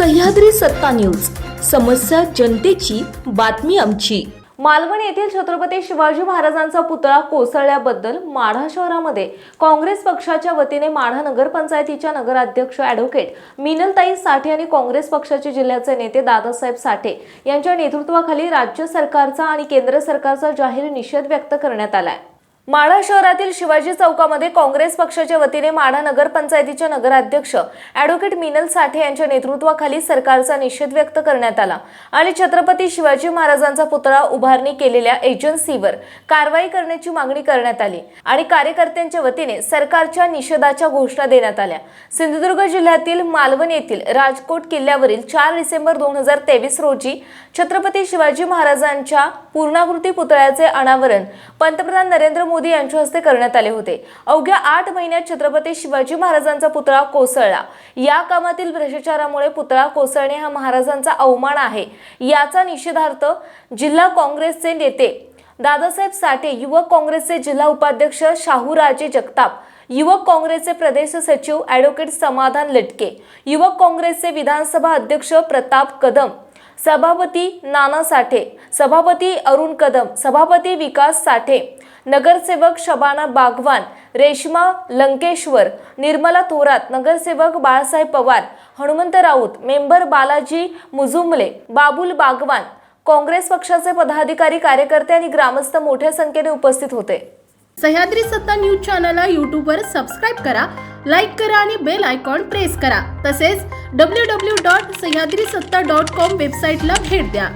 सह्याद्री सत्ता न्यूज. समस्या जनतेची बातमी आमची. मालवण येथील छत्रपती शिवाजी महाराजांचा पुतळा कोसळल्याबद्दल माढा शहरामध्ये काँग्रेस पक्षाच्या वतीने माढा नगरपंचायतीच्या नगराध्यक्ष ॲडव्होकेट मिनलताई साठे आणि काँग्रेस पक्षाचे जिल्ह्याचे नेते दादासाहेब साठे यांच्या नेतृत्वाखाली राज्य सरकारचा आणि केंद्र सरकारचा जाहीर निषेध व्यक्त करण्यात आला आहे माढा शहरातील शिवाजी चौकामध्ये काँग्रेस पक्षाच्या वतीने माढा नगरपंचायतीच्या नगराध्यक्ष ॲडव्होकेट मिनल साठे यांच्या नेतृत्वाखाली सरकारचा निषेध व्यक्त करण्यात आला आणि छत्रपती शिवाजी महाराजांचा पुतळा उभारणी केलेल्या एजन्सीवर कारवाई करण्याची मागणी करण्यात आली आणि कार्यकर्त्यांच्या वतीने सरकारच्या निषेधाच्या घोषणा देण्यात आल्या. सिंधुदुर्ग जिल्ह्यातील मालवण येथील राजकोट किल्ल्यावरील चार डिसेंबर दोन हजार तेवीस रोजी छत्रपती शिवाजी महाराजांच्या पूर्णाकृती पुतळ्याचे अनावरण पंतप्रधान नरेंद्र मोदी मोदी यांच्या हस्ते करण्यात आले होते. अवघ्या आठ महिन्यात छत्रपती शिवाजी महाराजांचा पुतळा कोसळला. या कामातील भ्रष्टाचारामुळे पुतळा कोसळणे हा महाराजांचा अवमान आहे. याचा निषेधार्थ जिल्हा काँग्रेसचे नेते दादासाहेब साठे युवक काँग्रेसचे जिल्हा उपाध्यक्ष शाहूराजे जगताप युवक काँग्रेसचे प्रदेश सचिव ॲडव्होकेट समाधान लटके युवक काँग्रेसचे विधानसभा अध्यक्ष प्रताप कदम सभापती नाना साठे सभापती अरुण कदम सभापती विकास साठे नगरसेवक शबाना बागवान रेश्मा लंकेश्वर निर्मला थोरात नगरसेवक बाळासाहेब पवार हनुमंत राऊत मेंबर बालाजी मुजुमले बाबुल बागवान काँग्रेस पक्षाचे पदाधिकारी कार्यकर्ते आणि ग्रामस्थ मोठ्या संख्येने उपस्थित होते. सह्याद्री सत्ता न्यूज चॅनलला यूट्यूबवर सबस्क्राईब करा लाईक करा आणि बेल आयकॉन प्रेस करा. तसेच डब्ल्यू डब्ल्यू डॉट सह्याद्री सत्ता डॉट कॉम वेबसाईटला भेट द्या.